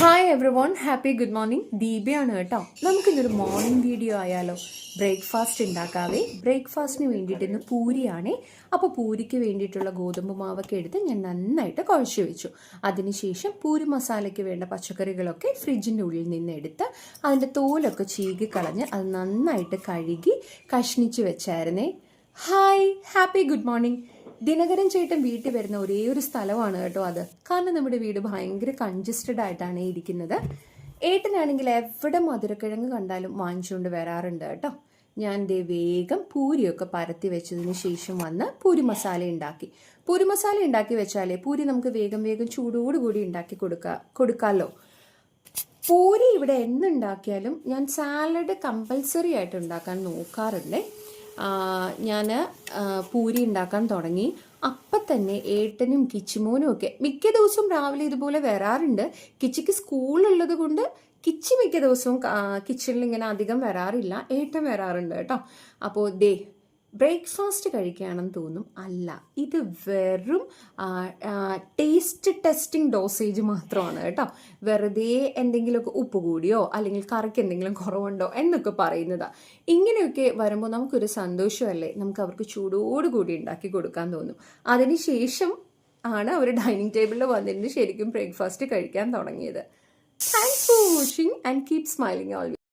Hi everyone happy good morning ദീപയാണ് കേട്ടോ. നമുക്കിന്നൊരു morning video ആയാലോ ബ്രേക്ക്ഫാസ്റ്റ് ഉണ്ടാക്കാവേ. ബ്രേക്ക്ഫാസ്റ്റിന് വേണ്ടിയിട്ട് ഇന്ന് പൂരിയാണേ. അപ്പോൾ പൂരിക്ക് വേണ്ടിയിട്ടുള്ള ഗോതമ്പ് മാവൊക്കെ എടുത്ത് ഞാൻ നന്നായിട്ട് കുഴച്ച് വെച്ചു. അതിനുശേഷം പൂരി മസാലയ്ക്ക് വേണ്ട പച്ചക്കറികളൊക്കെ ഫ്രിഡ്ജിന്റെ ഉള്ളിൽ നിന്ന് എടുത്ത് അതിന്റെ തോലൊക്കെ ചീകി കളഞ്ഞ് അത് നന്നായിട്ട് കഴുകി കഷ്ണിച്ച് വെച്ചായിരുന്നേ. Hi happy good morning Dinakaran ചേട്ടൻ വീട്ടിൽ വരുന്ന ഒരേ ഒരു സ്ഥലമാണ് കേട്ടോ അത്. കാരണം നമ്മുടെ വീട് ഭയങ്കര കൺജസ്റ്റഡ് ആയിട്ടാണ് ഇരിക്കുന്നത്. ഏട്ടനാണെങ്കിൽ എവിടെ മധുരക്കിഴങ്ങ് കണ്ടാലും വാങ്ങിച്ചുകൊണ്ട് വരാറുണ്ട് കേട്ടോ. ഞാൻ ദേ വേഗം പൂരിയൊക്കെ പരത്തി വെച്ചതിന് ശേഷം വന്ന് പൂരി മസാല ഉണ്ടാക്കി. പൂരി മസാല ഉണ്ടാക്കി വെച്ചാലേ പൂരി നമുക്ക് വേഗം വേഗം ചൂടോടുകൂടി ഉണ്ടാക്കി കൊടുക്കുക കൊടുക്കാമല്ലോ പൂരി ഇവിടെ എന്തുണ്ടാക്കിയാലും ഞാൻ സാലഡ് കമ്പൽസറി ആയിട്ട് ഉണ്ടാക്കാൻ നോക്കാറുണ്ട്. ഞാൻ പൂരി ഉണ്ടാക്കാൻ തുടങ്ങി. അപ്പം തന്നെ ഏട്ടനും കിച്ചുമോനും ഒക്കെ മിക്ക ദിവസവും രാവിലെ ഇതുപോലെ വരാറുണ്ട്. കിച്ചിക്ക് സ്കൂളുള്ളത് കൊണ്ട് കിച്ചി മിക്ക ദിവസവും കിച്ചണിൽ ഇങ്ങനെ അധികം വരാറില്ല. ഏട്ടൻ വരാറുണ്ട് കേട്ടോ. അപ്പോൾ ദേ ബ്രേക്ക്ഫാസ്റ്റ് കഴിക്കുകയാണെന്ന് തോന്നും അല്ല. ഇത് വെറും ടേസ്റ്റ് ടെസ്റ്റിംഗ് ഡോസേജ് മാത്രമാണ് കേട്ടോ. വെറുതെ എന്തെങ്കിലുമൊക്കെ ഉപ്പ് കൂടിയോ അല്ലെങ്കിൽ കറിക്ക് എന്തെങ്കിലും കുറവുണ്ടോ എന്നൊക്കെ പറയുന്നത്. ഇങ്ങനെയൊക്കെ വരുമ്പോൾ നമുക്കൊരു സന്തോഷമല്ലേ? നമുക്ക് അവർക്ക് ചൂടോടുകൂടി ഉണ്ടാക്കി കൊടുക്കാൻ തോന്നും. അതിനുശേഷം ആണ് അവർ ഡൈനിങ് ടേബിളിൽ വന്നിട്ട് ശരിക്കും ബ്രേക്ക്ഫാസ്റ്റ് കഴിക്കാൻ തുടങ്ങിയത്. Thanks for watching and keep smiling always